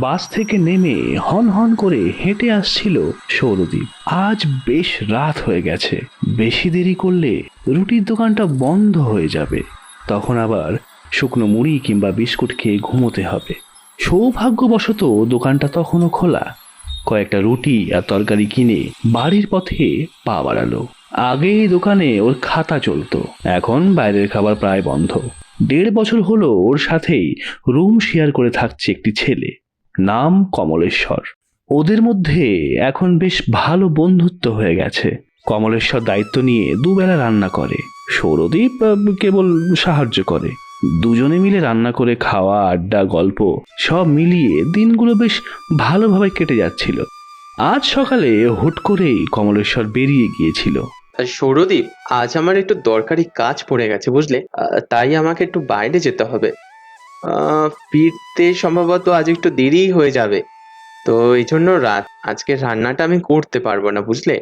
বাস থেকে নেমে হন হন করে হেঁটে আসছিল সৌরদীপ। আজ বেশ রাত হয়ে গেছে। বেশি দেরি করলে রুটির দোকানটা বন্ধ হয়ে যাবে। তখন আবার শুকনো মুড়ি কিংবা বিস্কুট খেয়ে ঘুমোতে হবে। সৌভাগ্যবশত দোকানটা তখনও খোলা। কয়েকটা রুটি আর তরকারি কিনে বাড়ির পথে পা বাড়ালো। আগে দোকানে ওর খাতা চলতো। এখন বাইরের খাবার প্রায় বন্ধ। দেড় বছর হলো ওর সাথেই রুম শেয়ার করে থাকছে একটি ছেলে। নাম কমলেশ্বর। ওদের মধ্যে এখন বেশ ভালো বন্ধুত্ব হয়ে গেছে। কমলেশ্বর দায়িত্ব নিয়ে দুবেলা রান্না করে। সৌরদীপ কেবল সাহায্য করে। দুজনে মিলে রান্না করে খাওয়া, আড্ডা, গল্প সব মিলিয়ে দিনগুলো বেশ ভালোভাবে কেটে যাচ্ছিল। আজ সকালে হুট করেই কমলেশ্বর বেরিয়ে গিয়েছিল। সৌরদীপ, আজ আমার একটু দরকারি কাজ পড়ে গেছে, বুঝলে? তাই আমাকে একটু বাইরে যেতে হবে। ফিরতে সম্ভবত আজ একটু দেরিই হয়ে যাবে। তো এই জন্য রাত, আজকে রান্নাটা আমি করতে পারব না, বুঝলে?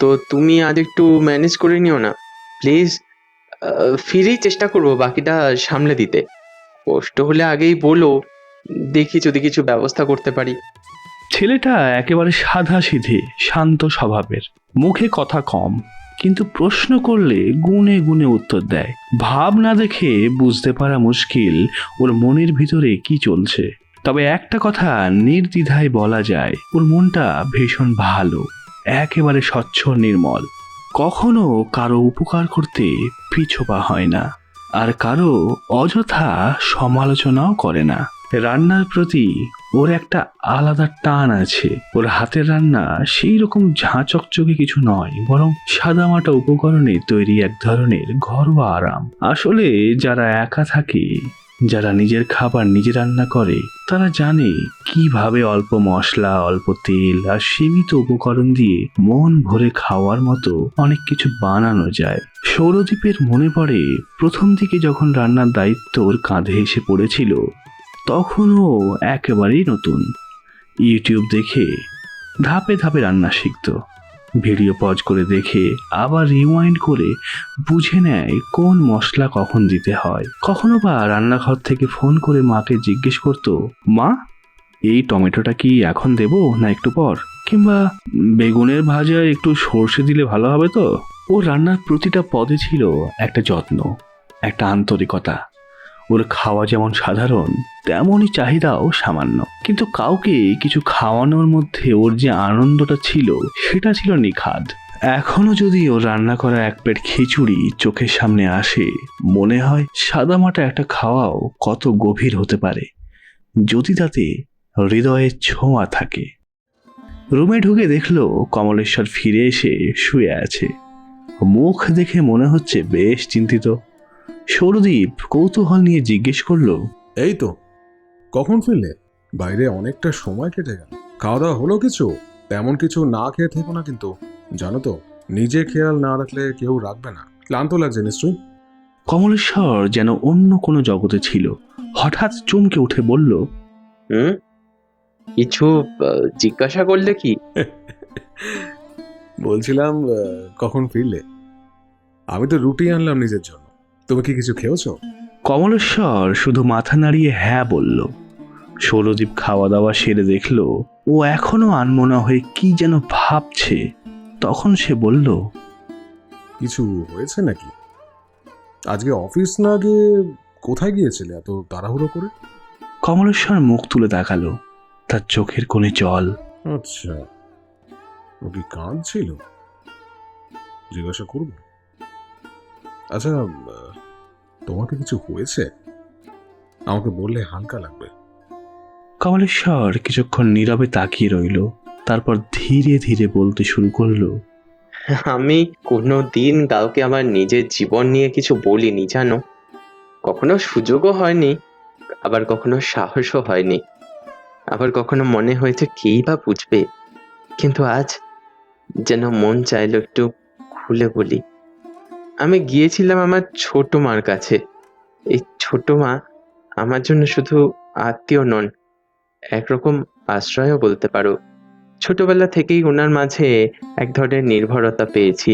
তো তুমি আজ একটু ম্যানেজ করে নিও না। প্লিজ ফিরেই চেষ্টা করব বাকিটা সামলে দিতে। কষ্ট হলে আগেই বলো, দেখি যদি কিছু ব্যবস্থা করতে পারি। ছেলেটা একেবারে সাদা সিধে শান্ত স্বভাবের, মুখে কথা কম। কিন্তু প্রশ্ন করলে গুনে গুনে উত্তর দেয়। ভাব না দেখে বুঝতে পারা মুশকিল, ওর মনের ভিতরে কি চলছে। তবে একটা কথা নির্দ্বিধায় বলা যায়, ওর মনটা ভীষণ ভালো, একেবারে স্বচ্ছ, নির্মল। কখনো কারও উপকার করতে পিছোপা হয় না, আর কারও অযথা সমালোচনাও করে না। রান্নার প্রতি ওর একটা আলাদা টান আছে। ওর হাতের রান্না সেই রকম ঝাঁ চকচকে কিছু নয়, বরং সাদামাটা উপকরণে তৈরি এক ধরনের ঘরোয়া আরাম। আসলে যারা একা থাকে, যারা নিজের খাবার নিজে রান্না করে, তারা জানে কীভাবে অল্প মশলা, অল্প তেল আর সীমিত উপকরণ দিয়ে মন ভরে খাওয়ার মতো অনেক কিছু বানানো যায়। সৌরদ্বীপের মনে পড়ে, প্রথম দিকে যখন রান্নার দায়িত্ব ওর কাঁধে এসে পড়েছিল তখনও একেবারেই নতুন। ইউটিউব দেখে ধাপে ধাপে রান্না শিখত। ভিডিও পজ করে দেখে আবার রিওয়াইন্ড করে বুঝে নেয় কোন মশলা কখন দিতে হয়। কখনো বা রান্নাঘর থেকে ফোন করে মাকে জিজ্ঞেস করতো, মা, এই টমেটোটা কি এখন দেবো না একটু পর? কিংবা, বেগুনের ভাজায় একটু সর্ষে দিলে ভালো হবে তো? ও রান্নার প্রতিটা পদে ছিল একটা যত্ন, একটা আন্তরিকতা। ওর খাওয়া যেমন সাধারণ, তেমনই চাহিদাও সামান্য। কিন্তু কাউকে কিছু খাওয়ানোর মধ্যে ওর যে আনন্দটা ছিল, সেটা ছিল নিখাদ। এখনও যদি ও রান্না করা এক প্লেট খিচুড়ি চোখের সামনে আসে, মনে হয় সাদামাটা একটা খাওয়াও কত গভীর হতে পারে। যদি তাতে হৃদয়ের ছোঁয়া থাকে। রুমে ঢুকে দেখল কমলেশ্বর ফিরে এসে শুয়ে আছে। মুখ দেখে মনে হচ্ছে বেশ চিন্তিত। সৌরদীপ কৌতূহল নিয়ে জিজ্ঞেস করল এই তো কখন ফিরলে? বাইরে অনেকটা সময় কেটে গেল। খাওয়া দাওয়া হলো কিছু? তেমন কিছু না খেয়ে থেকো না কিন্তু। জানো তো নিজে খেয়াল না রাখলে কেউ রাখবে না। ক্লান্ত লাগছে নিশ্চয়ই? কমলেশ্বর যেন অন্য কোনো জগতে ছিল। হঠাৎ চমকে উঠে বলল হুম? কিছু আহ, জিজ্ঞাসা করলে কি? বলছিলাম আহ, কখন ফিরলে? আমি তো রুটি আনলাম নিজের জন্য। তুমি কি কিছু খেয়েছো? কমলেশ্বর শুধু মাথা নাড়িয়ে হ্যাঁ বলল। সৌরদীপ খাওয়া দাওয়া সেরে দেখল ও এখনও আনমনা হয়ে কি যেন ভাবছে। তখন সে বলল কিছু হয়েছে নাকি? আজকে অফিস না গিয়ে কোথায় গিয়েছিলে এত তাড়াহুড়ো করে? কমলেশ্বর মুখ তুলে তাকালো তার চোখের কোণে জল। আচ্ছা ও কি কাঁদছিল? জিজ্ঞাসা করব। আচ্ছা তোমাকে কিছু হয়েছে? আমাকে বললে হালকা লাগবে। কমলেশ্বর কিছুক্ষণ নীরবে তাকিয়ে রইল তারপর ধীরে ধীরে বলতে শুরু করল আমি কোনো দিন কাউকে আমার নিজের জীবন নিয়ে কিছু বলিনি জানো? কখনো সুযোগও হয়নি আবার কখনো সাহসও হয়নি। আবার কখনো মনে হয়েছে কেই বা বুঝবে কিন্তু আজ যেন মন চাইলো একটু খুলে বলি। আমি গিয়েছিলাম আমার ছোট মার কাছে। এই ছোট মা আমার জন্য শুধু আত্মীয় নন, একরকম আশ্রয়ও বলতে পারো। ছোটবেলা থেকেই ওনার মাঝে এক ধরনের নির্ভরতা পেয়েছি,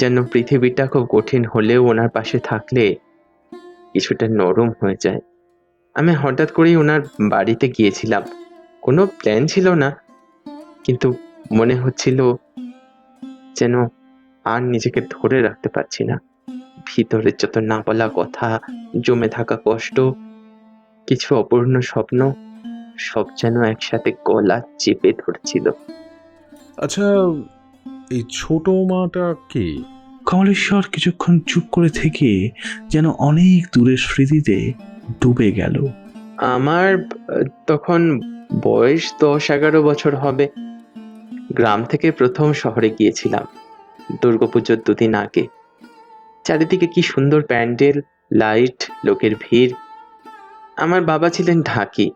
যেন পৃথিবীটা খুব কঠিন হলেও ওনার পাশে থাকলে কিছুটা নরম হয়ে যায়। আমি হঠাৎ করেই ওনার বাড়িতে গিয়েছিলাম। কোনো প্ল্যান ছিল না, কিন্তু মনে হচ্ছিল যেন আর নিজেকে ধরে রাখতে পারছি না। ভিতরের যত না বলা কথা জমে থাকা কষ্ট কিছু অপূর্ণ স্বপ্ন সব যেন একসাথে গলা চেপে ধরছিল। আচ্ছা এই ছোট মাটা কি? কমলেশ্বর কিছুক্ষণ চুপ করে থেকে যেন অনেক দূরের স্মৃতিতে ডুবে গেল। আমার তখন বয়স দশ এগারো বছর হবে। গ্রাম থেকে প্রথম শহরে গিয়েছিলাম। দুর্গাপুজোর দুদিন আগে। চারিদিকে কি সুন্দর প্যান্ডেল, লাইট, লোকের ভিড়। আমার বাবা ছিলেন ঢাকি।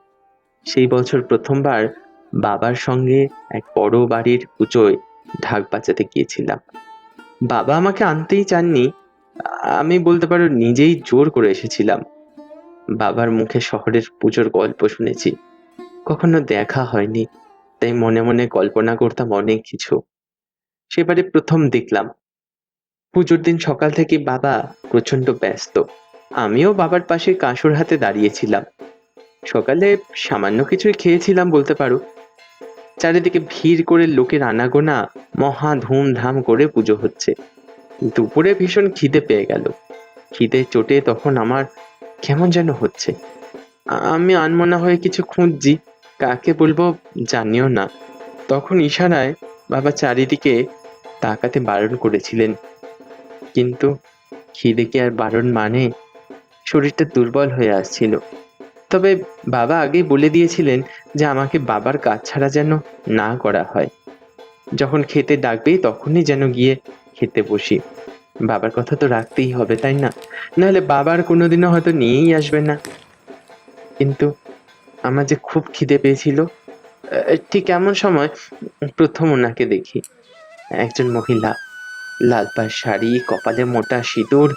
সেই বছর প্রথমবার বাবার সঙ্গে এক বড় বাড়ির পুজোয় ঢাক বাজাতে গিয়েছিলাম। বাবা আমাকে আনতেই চাননি। আমি বলতে পারো নিজেই জোর করে এসেছিলাম। বাবার মুখে শহরের পুজোর গল্প শুনেছি। কখনো দেখা হয়নি, তাই মনে মনে কল্পনা করতাম অনেক কিছু। সেবারে প্রথম দেখলাম। পুজোর দিন সকাল থেকে বাবা প্রচণ্ড ব্যস্ত। আমিও বাবার পাশে কাঁসুর হাতে দাঁড়িয়েছিলাম। সকালে সামান্য কিছুই খেয়েছিলাম বলতে পারো। চারিদিকে ভিড় করে লোকের আনাগোনা মহা ধুমধাম করে পুজো হচ্ছে। দুপুরে ভীষণ খিদে পেয়ে গেল। খিদে চোটে তখন আমার কেমন যেন হচ্ছে। আমি আনমনা হয়ে কিছু খুঁজছি। কাকে বলব জানিও না। তখন ইশারায় বাবা চারিদিকে তাকাতে বারণ করেছিলেন। কিন্তু খিদে কি আর বারণ মানে? শরীরটা দুর্বল হয়ে আসছিল। তবে বাবা আগেই বলে দিয়েছিলেন যে আমাকে বাবার কাজ ছাড়া যেন না করা হয়। যখন খেতে ডাকবে তখনই যেন গিয়ে খেতে বসি। বাবার কথা তো রাখতেই হবে, তাই না? নাহলে বাবার কোনোদিনও হয়তো নিয়েই আসবে না। কিন্তু আমার যে খুব খিদে পেয়েছিল ঠিক এমন সময় প্রথম ওনাকে দেখি। একজন মহিলা লাল পাড় শাড়ি, কপালে মোটা সিঁদুর,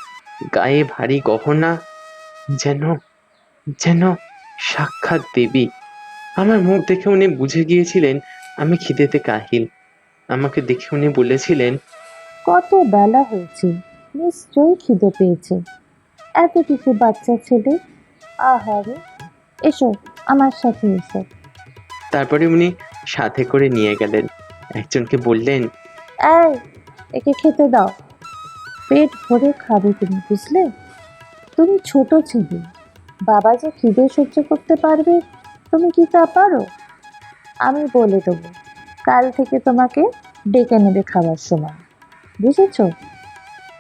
গায়ে ভারী গহনা, যেন যেন সাক্ষাৎ দেবী। আমার মুখ দেখে উনি বুঝে গিয়েছিলেন, আমি খিদেতে কাহিল। আমাকে দেখে উনি বলেছিলেন, কত বেলা হয়েছে, নিশ্চয়ই খিদে পেয়েছে। এতটুকু বাচ্চা ছেলে, আহারে, এসো আমার সাথে এসো। তারপরে উনি সাথে করে নিয়ে গেলেন। একজনকে বললেন, এই, একে খেতে দাও। পেট ভরে খাবে তুমি, বুঝলে? তুমি ছোট ছেলে। বাবা যে খিদে সহ্য করতে পারবে, তুমি কি তা পারো? আমি বলে দেবো, কাল থেকে তোমাকে ডেকে নেবে খাবার সময়। বুঝেছ?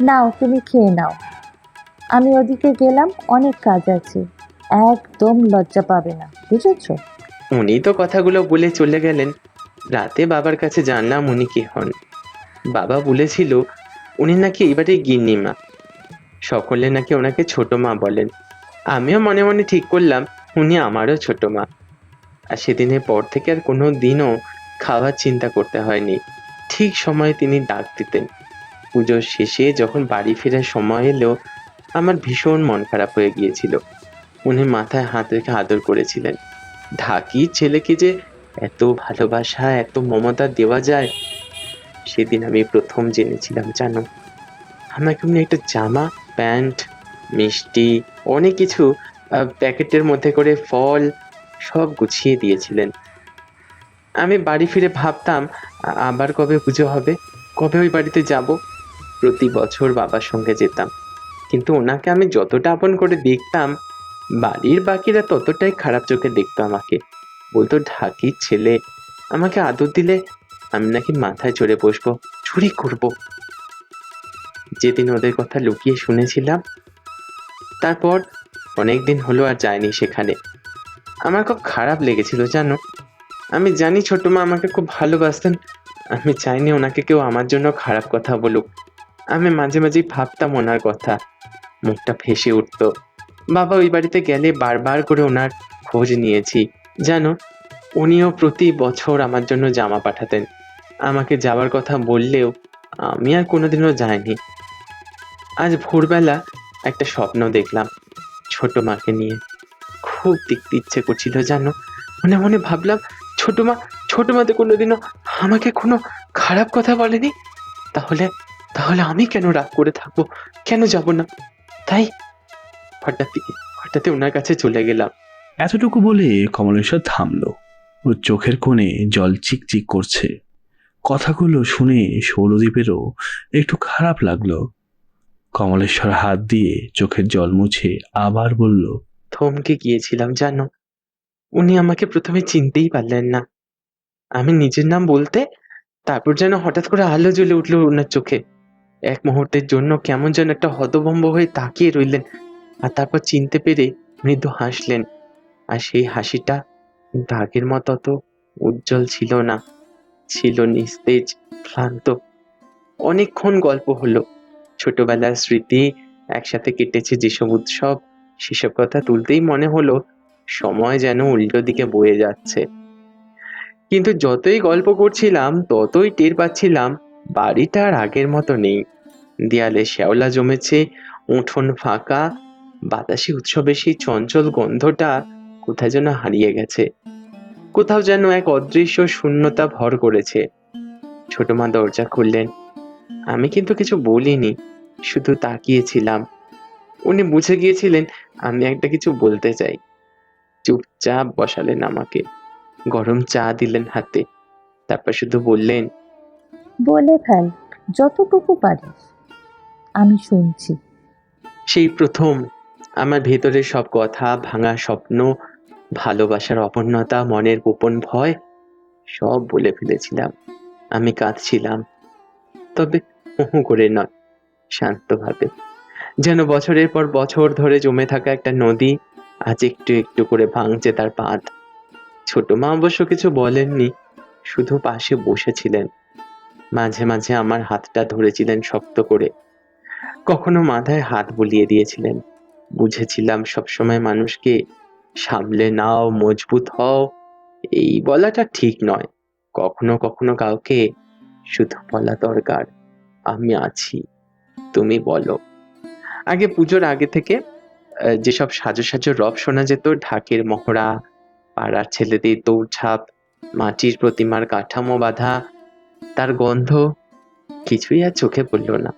নাও, তুমি খেয়ে নাও। আমি ওদিকে গেলাম, অনেক কাজ আছে। একদম লজ্জা পাবে না, বুঝেছ? উনি তো কথাগুলো বলে চলে গেলেন। রাতে বাবার কাছে জানলাম উনি কে হন। বাবা বলেছিল, উনি নাকি এবারে গিন্নিমা। সকলে নাকি ওনাকে ছোট মা বলেন। আমিও মনে মনে ঠিক করলাম, উনি আমারও ছোট মা। আর সেদিনের পর থেকে আর কোনো দিনও খাওয়ার চিন্তা করতে হয়নি। ঠিক সময়ে তিনি ডাক দিতেন। পুজোর শেষে যখন বাড়ি ফেরার সময় এলো, আমার ভীষণ মন খারাপ হয়ে গিয়েছিল। উনি মাথায় হাত রেখে আদর করেছিলেন। ঢাকি ছেলেকে যে এত ভালোবাসা, এত মমতা দেওয়া যায়, সেদিন আমি প্রথম জেনেছিলাম, জানো। আমাকে উনি একটা জামা, প্যান্ট, মিষ্টি, অনেক কিছু প্যাকেটের মধ্যে করে ফল সব গুছিয়ে দিয়েছিলেন। আমি বাড়ি ফিরে ভাবতাম আবার কবে পুজো হবে, কবে ওই বাড়িতে যাব? প্রতি বছর বাবার সঙ্গে যেতাম। কিন্তু ওনাকে আমি যতটা আপন করে দেখতাম বাড়ির বাকিরা ততটাই খারাপ চোখে দেখতো আমাকে। বলতো, ঢাকির ছেলে, আমাকে আদর দিলে আমি নাকি মাথায় চড়ে বসবো, চুরি করব। যেদিন ওদের কথা লুকিয়ে শুনেছিলাম, তারপর অনেক দিন হলো আর যায়নি সেখানে। আমার খুব খারাপ লেগেছিল, জানো? আমি জানি ছোট মা আমাকে খুব ভালোবাসতেন, আমি চাইনি ওনাকে কেউ আমার জন্য খারাপ কথা বলুক। আমি মাঝে মাঝেই ভাবতাম ওনার কথা, মুখটা ফেসে উঠতো। বাবা ওই বাড়িতে গেলে বারবার করে ওনার খোঁজ নিয়েছি। জানো উনিও প্রতি বছর আমার জন্য জামা পাঠাতেন। আমাকে যাওয়ার কথা বললেও আমি আর কোনোদিনও যাইনি। আজ ভোরবেলা একটা স্বপ্ন দেখলাম ছোট মাকে নিয়ে। খুব দেখতে ইচ্ছে করছিল জানো মনে মনে ভাবলাম, ছোট মা ছোট মা তো কোনোদিনও আমাকে কোনো খারাপ কথা বলেনি? তাহলে তাহলে আমি কেন রাগ করে থাকব? কেন যাব না? তাই হঠাৎ হঠাৎ ওনার কাছে চলে গেলাম। এতটুকু বলে কমলেশ্বর থামলো। ওর চোখের কোণে জল চিকচিক করছে। কথাগুলো শুনে সৌরদ্বীপেরও একটু খারাপ লাগল। কমলেশ্বর হাত দিয়ে চোখের জল মুছে আবার বলল থমকে গিয়েছিলাম জানো? উনি আমাকে প্রথমে চিনতেই পারলেন না। আমি নিজের নাম বলতে তারপর যেন হঠাৎ করে আলো জ্বলে উঠল ওনার চোখে। এক মুহূর্তের জন্য কেমন যেন একটা হতভম্ব হয়ে তাকিয়ে রইলেন। আর তারপর চিনতে পেরে মৃদু হাসলেন। আর সেই হাসিটা আগের মতো অত উজ্জ্বল ছিল না। ছিল নিস্তেজ, ক্লান্ত। অনেকক্ষণ গল্প হলো। ছোটবেলার স্মৃতি একসাথে কেটেছে যেসব উৎসব, সেসব কথা তুলতেই মনে হলো সময় যেন উল্টো দিকে বয়ে যাচ্ছে। কিন্তু যতই গল্প করছিলাম, ততই টের পাচ্ছিলাম বাড়িটা আর আগের মতো নেই। দেয়ালে শ্যাওলা জমেছে, উঠোন ফাঁকা বাতাসে উৎসবে সেই চঞ্চল গন্ধটা কোথায় যেন হারিয়ে গেছে। কোথাও যেন এক অদৃশ্য শূন্যতা ভর করেছে। ছোট মা দরজা খুললেন। আমি কিন্তু কিছু বলিনি শুধু তাকিয়েছিলাম। উনি বুঝে গিয়েছিলেন আমি একটা কিছু বলতে চাই। চুপচাপ বসালেন আমাকে। গরম চা দিলেন হাতে। তারপর শুধু বললেন বলে ফেল যতটুকু পারিস। আমি শুনছি। সেই প্রথম আমার ভেতরের সব কথা, ভাঙা স্বপ্ন, ভালোবাসার অপূর্ণতা, মনের গোপন ভয়, সব বলে ফেলেছিলাম। আমি কাঁদছিলাম। তবে হুহু করে নয়, শান্তভাবে। যেন বছরের পর বছর ধরে জমে থাকা একটা নদী আজ একটু একটু করে ভাঙছে তার বাঁধ ছোট মা অবশ্য কিছু বলেননি, শুধু পাশে বসেছিলেন। মাঝে মাঝে আমার হাতটা ধরেছিলেন শক্ত করে। কখনো মাথায় হাত বুলিয়ে দিয়েছিলেন। বুঝেছিলাম সবসময় মানুষকে সামলে নাও, মজবুত হও। এই বলাটা ঠিক নয়। কখনো কখনো কাউকে শুধু বলা দরকার, আমি আছি, তুমি বলো। আগে পুজোর আগে থেকে যেসব সাজো সাজো রব শোনা যেত, ঢাকের মহড়া, পাড়ার ছেলেদের দৌড়ঝাঁপ, মাটির প্রতিমার কাঠামো বাঁধা, তার গন্ধ কিছুই আর চোখে পড়ল না।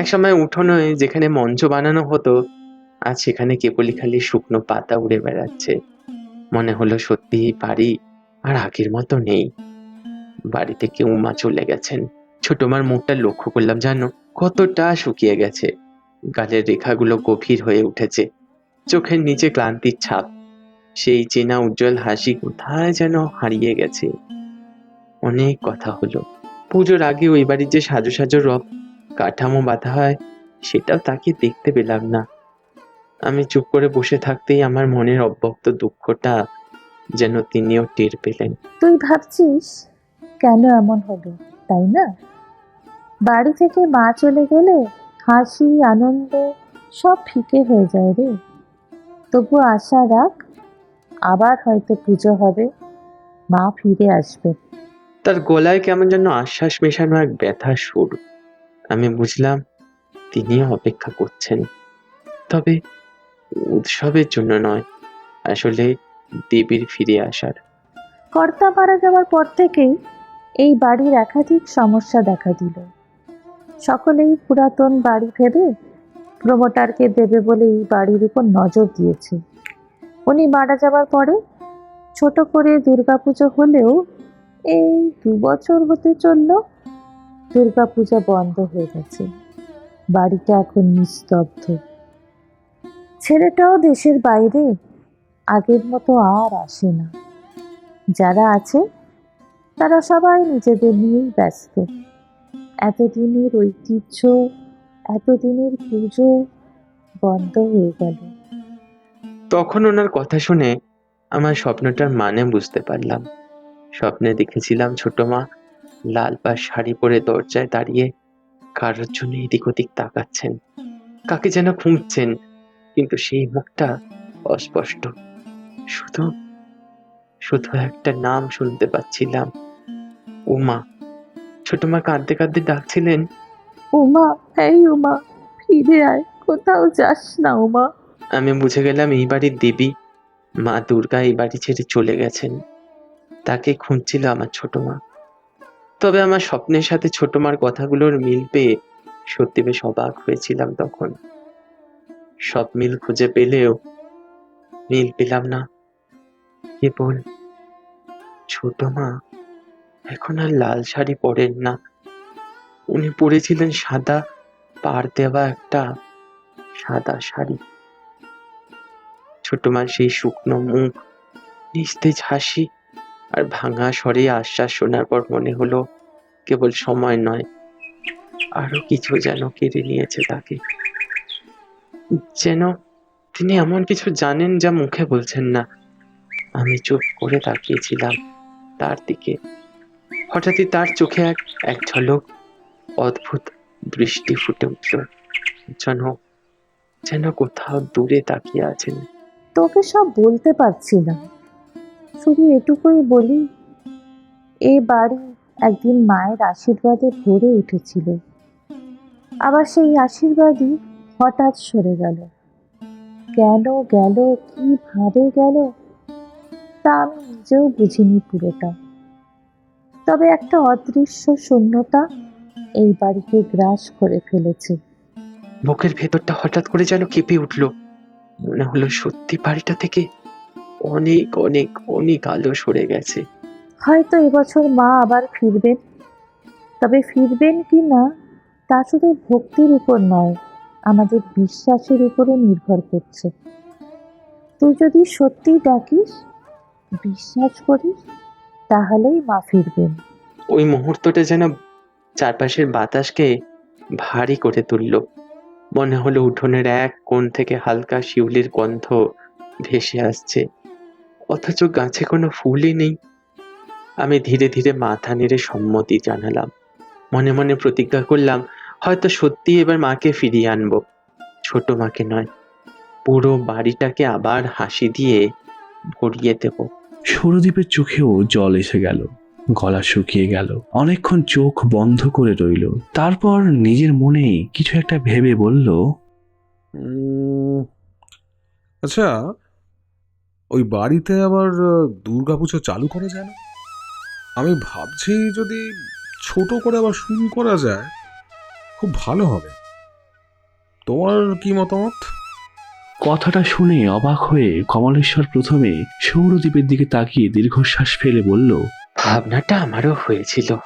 এক সময় উঠোনে যেখানে মঞ্চ বানানো হতো আজ সেখানে কেবলই খালি শুকনো পাতা উড়ে বেড়াচ্ছে। মনে হলো সত্যি বাড়ি আর আগের মতো নেই। বাড়িতে কেউ মা চলে গেছেন। ছোট মার মুখটা লক্ষ্য করলাম, জানো? কতটা শুকিয়ে গেছে। গালের রেখাগুলো গভীর হয়ে উঠেছে। চোখের নিচে ক্লান্তির ছাপ। সেই চেনা উজ্জ্বল হাসি কোথায় যেন হারিয়ে গেছে। অনেক কথা হলো। পুজোর আগে ওই বাড়ির যে সাজো সাজো রব, কাঠামো বাঁধা হয়, সেটাও তাকে দেখতে পেলাম না। আমি চুপ করে বসে থাকতেই আমার মনের অব্যক্ত দুঃখটা যেন তিনিও টের পেলেন। তুই ভাবছিস কেন এমন হলো তাই না? বাড়ি থেকে মা চলে গেলে হাসি আনন্দ সব ফিকে হয়ে যায় রে। তবু আশা রাখ আবার হয়তো পুজো হবে মা ফিরে আসবে। তার গলায় কেমন যেন আশ্বাস মেশানো এক ব্যথা সুর। আমি বুঝলাম তিনিও অপেক্ষা করছেন। তবে উৎসবের জন্য নয়, আসলে দেবীর ফিরে আসার। কর্তা মারা যাওয়ার পর থেকেই এই বাড়ির একাধিক সমস্যা দেখা দিল। সকলেই পুরাতন বাড়ি ভেবে প্রমোটারকে দেবে বলে এই বাড়ির উপর নজর দিয়েছে। উনি মারা যাওয়ার পরে ছোট করে দুর্গাপুজো হলেও এই দু বছর হতে চলল দুর্গাপূজা বন্ধ হয়ে গেছে। বাড়িটা এখন নিস্তব্ধ। ছেলেটাও দেশের বাইরে। আগের মতো আর আসে না। যারা আছে, তারা সবাই নিজেদের নিয়েই ব্যস্ত। এতদিনের ঐতিহ্য, এতদিনের পুজো বন্ধ হয়ে গেল। তখন ওনার কথা শুনে আমার স্বপ্নটার মানে বুঝতে পারলাম। স্বপ্নে দেখেছিলাম ছোট মা লাল পাড় শাড়ি পরে দরজায় দাঁড়িয়ে কারোর জন্য এদিক ওদিক তাকাচ্ছেন। কাকে যেন খুঁজছেন। কিন্তু সেই মুখটা অস্পষ্ট। শুধু শুধু একটা নাম শুনতে পাচ্ছিলাম। উমা। ছোট মা কাঁদতে কাঁদতে ডাকছিলেন উমা এই উমা ফিরে আয় কোথাও যাস না উমা। আমি বুঝে গেলাম এই বাড়ির দেবী মা দুর্গা এই বাড়ি ছেড়ে চলে গেছেন। তাকে খুঁজছিল আমার ছোট মা। তবে আমার স্বপ্নের সাথে ছোট মার কথাগুলোর মিল পেয়ে সত্যি বেশ অবাক হয়েছিলাম তখন। সব মিল খুঁজে পেলেও মিল পেলাম না। কেবল ছোট মা, এখন আর লাল শাড়ি পরেন না। উনি পরেছিলেন সাদা, পার দেওয়া একটা সাদা শাড়ি। ছোট মা সেই শুকনো মুখ, নিস্তেজ হাসি আর ভাঙা স্বরে আশ্বাস শোনার পর মনে হলো কেবল সময় নয়, আরও কিছু যেন কেড়ে নিয়েছে তাকে। যেন তিনি এমন কিছু জানেন যা মুখে বলছেন না। আমি চুপ করে তাকিয়েছিলাম তার দিকে। হঠাৎই তার চোখে এক এক ঝলক অদ্ভুত দৃষ্টি ফুটে উঠল, যেন যেন কোথাও দূরে তাকিয়ে আছেন। তোকে সব বলতে পারছি না। শুধু এটুকুই বলি, এ বাড়ি একদিন মায়ের আশীর্বাদে ভরে উঠেছিল। আবার সেই আশীর্বাদই হঠাৎ সরে গেল। কেন গেল কীভাবে গেল? তা আমি নিজেও বুঝিনি পুরোটা। তবে একটা অদৃশ্য শূন্যতা এই বাড়িকে গ্রাস করে ফেলেছে। বুকের ভেতরটা হঠাৎ করে যেন কেঁপে উঠল। মনে হলো সত্যি বাড়িটা থেকে অনেক অনেক অনেক আলো সরে গেছে। হয়তো এবছর মা আবার ফিরবেন। তবে ফিরবেন কি না তা শুধু ভক্তির উপর নয় আমাদের বিশ্বাসের উপরে নির্ভর করছে। তুই যদি সত্যি ডাকিস, বিশ্বাস করিস, তাহলেই মা ফিরবেন। ওই মুহূর্তটা যেন চারপাশের বাতাসকে ভারী করে তুলল। মনে হলো উঠোনের এক কোণ থেকে হালকা শিউলির গন্ধ ভেসে আসছে। অথচ গাছে কোনো ফুলই নেই। আমি ধীরে ধীরে মাথা নেড়ে সম্মতি জানালাম। মনে মনে প্রতিজ্ঞা করলাম হয়তো সত্যি এবার মাকে ফিরিয়ে আনব। ছোট মাকে নয় পুরো বাড়িটাকে আবার হাসি দিয়ে ভরিয়ে দেব। সৌরদীপের চোখেও জল এসে গেল গলা শুকিয়ে গেল অনেকক্ষণ চোখ বন্ধ করে রইল। তারপর নিজের মনে কিছু একটা ভেবে বলল আচ্ছা ওই বাড়িতে আবার দুর্গাপুজো চালু করা যায় না? আমি ভাবছি যদি ছোট করে আবার শুরু করা যায় খুব ভালো হবে। তোমার কি মতামত? কথাটা শুনে অবাক হয়ে কমলেশ্বর প্রথমে সৌরদ্বীপের দিকে তাকিয়ে দীর্ঘশ্বাস ফেলে বলল ভাবনাটা আমারও হয়েছিল।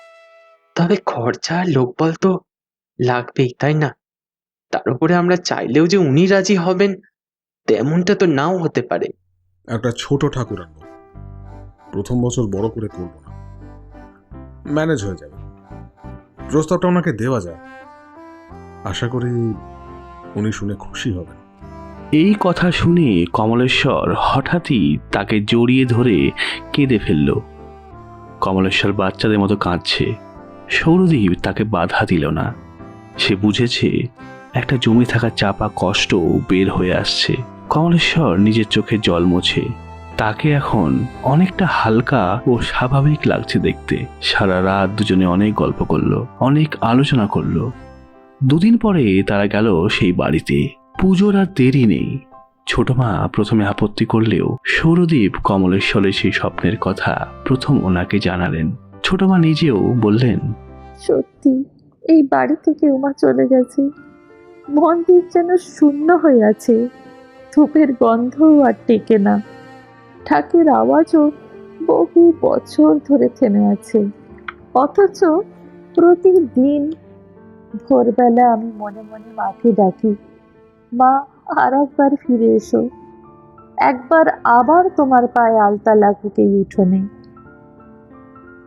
তবে খরচা আর লোকবল তো লাগবেই তাই না? তার উপরে আমরা চাইলেও যে উনি রাজি হবেন তেমনটা তো নাও হতে পারে। একটা ছোট ঠাকুর আনব। প্রথম বছর বড় করে করব না। ম্যানেজ হয়ে যাবে। প্রস্তাবটা ওনাকে দেওয়া যায় আশা করি উনি শুনে খুশি হবেন। এই কথা শুনে কমলেশ্বর হঠাৎই তাকে জড়িয়ে ধরে কেঁদে ফেলল। কমলেশ্বর বাচ্চাদের মতো কাঁদছে। সৌরদীপ তাকে বাধা দিল না। সে বুঝেছে একটা জমে থাকা চাপা কষ্ট বের হয়ে আসছে। কমলেশ্বর নিজের চোখে জল মোছে। তাকে এখন অনেকটা হালকা ও স্বাভাবিক লাগছে দেখতে। সারা রাত দুজনে অনেক গল্প করল, অনেক আলোচনা করল। দুদিন পরে তারা গেল সেই বাড়িতে। পুজোর আর দেরি নেই। ছোট মা প্রথমে আপত্তি করলেও সৌরদীপ কমলেশ্বরের সেই স্বপ্নের কথা প্রথম ওনাকে জানালেন। ছোট মা নিজেও বললেন, সত্যি, এই বাড়ি থেকে উমা চলে গেছে। মন্দির যেন শূন্য হয়ে আছে। ধূপের গন্ধও আর টেকে না। ঠাকের আওয়াজও বহু বছর ধরে থেমে আছে। অথচ প্রতিদিন ভোরবেলা আমি মনে মনে মাকে ডাকি, মা আর একবার ফিরে এসো। একবার আবার তোমার পায়ে আলতা লাগুক এই উঠোনে।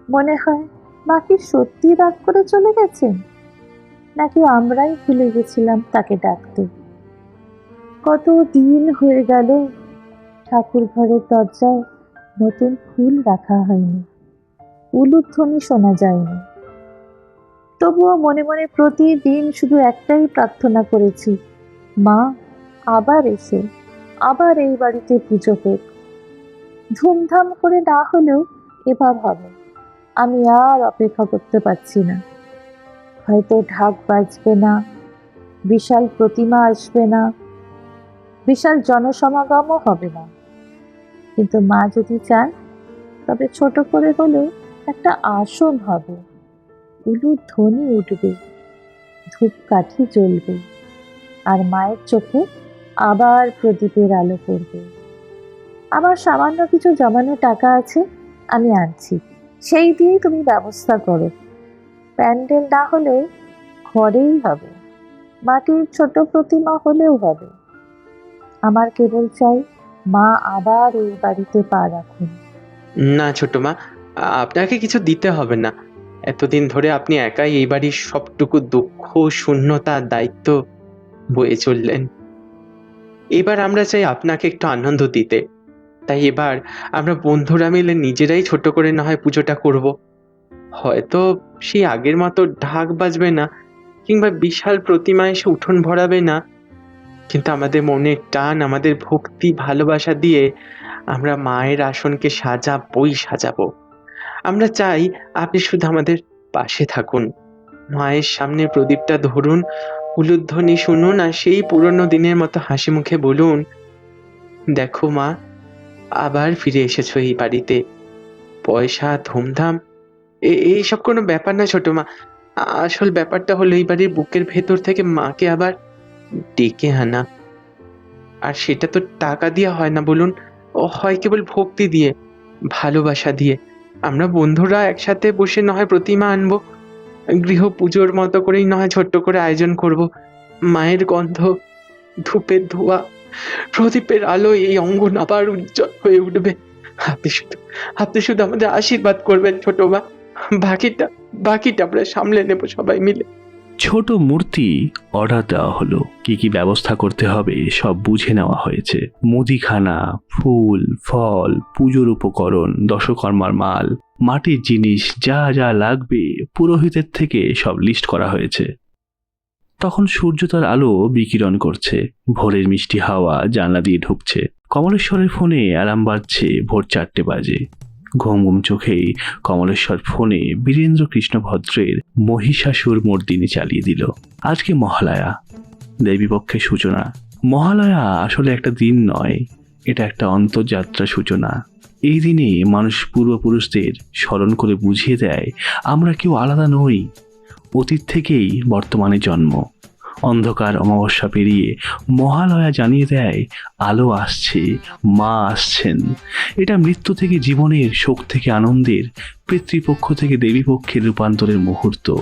মনে হয়, মা কি সত্যি রাগ করে চলে গেছেন? নাকি আমরাই ভুলে গেছিলাম তাকে ডাকতে? কত দিন হয়ে গেল ঠাকুর ঘরের দরজায় নতুন ফুল রাখা হয়নি। উলুধ্বনি শোনা যায়নি। তবুও মনে মনে প্রতিদিন শুধু একটাই প্রার্থনা করেছি, মা, আবার এসে, আবার এই বাড়িতে পুজো হোক। ধুমধাম করে না হলেও এবার হবে, আমি আর অপেক্ষা করতে পারছি না। হয়তো ঢাক বাজবে না, বিশাল প্রতিমা আসবে না, বিশাল জনসমাগমও হবে না। কিন্তু মা যদি চান, তবে ছোট করে হলেও একটা আসন হবে। উলুর ধ্বনি উঠবে। ধূপকাঠি জ্বলবে আর মায়ের চোখে আবার প্রদীপের আলো পড়বে। আমার সামান্য কিছু জমানো টাকা আছে, আমি আনছি। সেই দিয়েই তুমি ব্যবস্থা করো। প্যান্ডেল না হলে ঘরেই হবে। মাটির ছোট প্রতিমা হলেও হবে। আমার কেবল চাই মা আবার এই বাড়িতে পা রাখুন। না ছোট মা আপনাকে কিছু দিতে হবে না। এতদিন ধরে আপনি একাই এই বাড়ির সবটুকু দুঃখ, শূন্যতা, দায়িত্ব বয়ে চললেন। এবার আমরা চাই আপনাকে একটু আনন্দ দিতে। তাই এবার আমরা বন্ধুরা মিলে নিজেরাই ছোট করে না হয় পুজোটা করব। হয়তো সেই আগের মতো ঢাক বাজবে না, কিংবা বিশাল প্রতিমা এসে উঠোন ভরাবে না। কিন্তু আমাদের মনের টান, আমাদের ভক্তি, ভালোবাসা দিয়ে আমরা মায়ের আসনকে সাজাবই সাজাবো। আমরা চাই আপনি শুধু আমাদের পাশে থাকুন। মায়ের সামনে প্রদীপটা ধরুন, উলুধ্বনি শুনুন আর সেই পুরনো দিনের মতো হাসি মুখে বলুন, দেখো মা, আবার ফিরে এসেছ এই বাড়িতে। পয়সা, ধুমধাম এইসব কোনো ব্যাপার না ছোট মা। আসল ব্যাপারটা হলো এই বাড়ির বুকের ভেতর থেকে মাকে আবার ডেকে আনা। আর সেটা তো টাকা দিয়ে হয় না বলুন ও হয় কেবল ভক্তি দিয়ে, ভালোবাসা দিয়ে। আমরা বন্ধুরা একসাথে বসে নয় প্রতিমা আনব, গৃহ পুজোর মতো করেই নয় ছোট্ট করে আয়োজন করব। মায়ের গন্ধ, ধূপের ধোয়া, প্রদীপের আলো এই অঙ্গন আবার উজ্জ্বল হয়ে উঠবে। আপনি শুধু আপনি শুধু আমাদের আশীর্বাদ করবেন ছোট মা। বাকিটা বাকিটা আমরা সামলে নেব সবাই মিলে। ছোট মূর্তি অর্ডার দেওয়া হলো। কি কি ব্যবস্থা করতে হবে সব বুঝে নেওয়া হয়েছে। মুদিখানা, ফুল, ফল, পুজোর উপকরণ, দশকর্মার মাল, মাটির জিনিস, যা যা লাগবে পুরোহিতের থেকে সব লিস্ট করা হয়েছে। তখন সূর্য তার আলো বিকিরণ করছে। ভোরের মিষ্টি হাওয়া জানলা দিয়ে ঢুকছে। কমলেশ্বরের ফোনে অ্যালার্ম বাজছে ভোর চারটে বাজে। ঘুম ঘুম চোখেই কমলেশ্বর ফোনে বীরেন্দ্র কৃষ্ণ ভদ্রের মহিষাসুর মর্দিনী চালিয়ে দিল। আজকে মহালয়া। দেবীপক্ষের সূচনা। মহালয়া আসলে একটা দিন নয়, এটা একটা অন্তর্যাত্রা সূচনা। এই দিনে মানুষ পূর্বপুরুষদের স্মরণ করে বুঝিয়ে দেয়, আমরা কেউ আলাদা নই। অতীত থেকেই বর্তমানে জন্ম। অন্ধকার অমাবস্যা পেরিয়ে মহালয়া জানিয়ে দেয়, আলো আসছে, মা আসছেন। এটা মৃত্যু থেকে জীবনের শোক থেকে আনন্দের, পিতৃপক্ষ থেকে দেবীপক্ষের রূপান্তরের মুহূর্ত।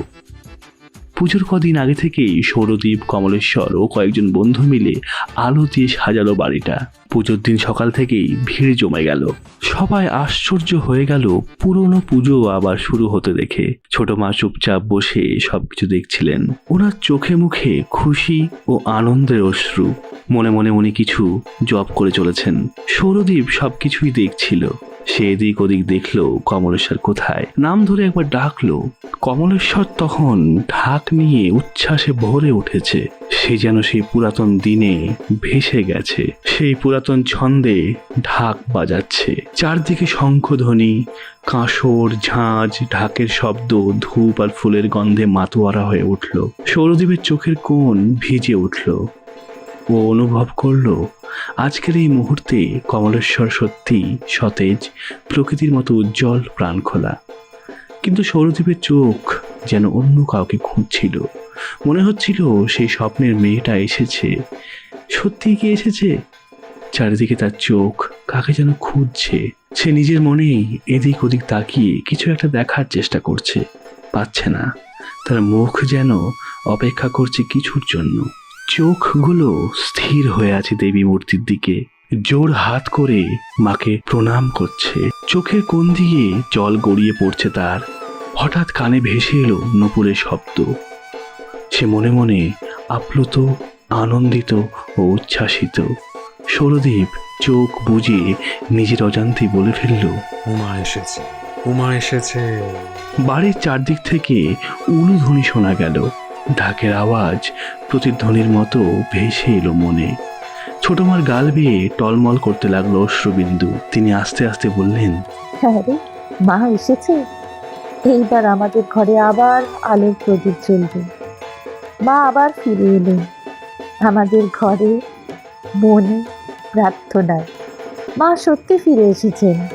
পুজোর কদিন আগে থেকেই সৌরদীপ, কমলেশ্বর ও কয়েকজন বন্ধু মিলে আলো দিয়ে সাজালো বাড়িটা। পুজোর দিন সকাল থেকেই ভিড় জমে গেল। সবাই আশ্চর্য হয়ে গেল পুরনো পুজো আবার শুরু হতে দেখে। ছোট মা চুপচাপ বসে সবকিছু দেখছিলেন। ওনার চোখে মুখে খুশি ও আনন্দের অশ্রু। মনে মনে উনি কিছু জব করে চলেছেন। সৌরদীপ সবকিছুই দেখছিল। সে এদিক ওদিক দেখল কমলেশ্বর কোথায়। নাম ধরে একবার ডাকলো। কমলেশ্বর তখন ঢাক নিয়ে উচ্ছ্বাসে ভরে উঠেছে। সে যেন সেই পুরাতন দিনে ভেসে গেছে। সেই পুরাতন ছন্দে ঢাক বাজাচ্ছে। চারদিকে শঙ্খধ্বনি, কাঁসর ঝাঁঝ ঢাকের শব্দ, ধূপ আর ফুলের গন্ধে মাতোয়ারা হয়ে উঠল। সৌরদীপের চোখের কোণ ভিজে উঠল। ও অনুভব করল, আজকের এই মুহূর্তে কমলেশ্বর সত্যি সতেজ, প্রকৃতির মতো উজ্জ্বল প্রাণ খোলা। কিন্তু সৌরদীপের চোখ যেন অন্য কাউকে খুঁজছিল। মনে হচ্ছিল সেই স্বপ্নের মেয়েটা এসেছে। সত্যিই কি এসেছে? চারিদিকে তার চোখ কাকে যেন খুঁজছে। সে নিজের মনেই এদিক ওদিক তাকিয়ে কিছু একটা দেখার চেষ্টা করছে। পাচ্ছে না। তার মুখ যেন অপেক্ষা করছে কিছুর জন্য। চোখগুলো স্থির হয়ে আছে দেবী মূর্তির দিকে। জোর হাত করে মাকে প্রণাম করছে। চোখের কোণ দিয়ে জল গড়িয়ে পড়ছে তার। হঠাৎ কানে ভেসে এলো নপুরের শব্দ। সে মনে মনে আপ্লুত আনন্দিত ও উচ্ছ্বাসিত। সৌরদীপ চোখ বুজিয়ে নিজের অজান্তেই বলে ফেলল উমা এসেছে উমা এসেছে। বাড়ির চারদিক থেকে উলুধ্বনি শোনা গেল। ঢাকের আওয়াজ প্রতিধ্বনির মতো ভেসে এলো মনে। ছোট মার গাল বেয়ে টলমল করতে লাগল অশ্রুবিন্দু। তিনি আস্তে আস্তে বললেন হ্যাঁ রে, মা এসেছে। এইবার আমাদের ঘরে আবার আলোর প্রদীপ জ্বলবে। মা আবার ফিরে এলেন আমাদের ঘরে মনে প্রার্থনায়। মা সত্যি ফিরে এসেছেন।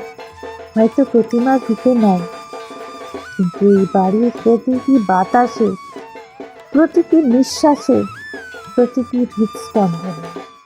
হয়তো প্রতিমা রূপে নয় কিন্তু এই বাড়ির প্রতিটি বাতাসে প্রতিটি নিঃশ্বাসে প্রতিটি হৃদস্পন্দনে।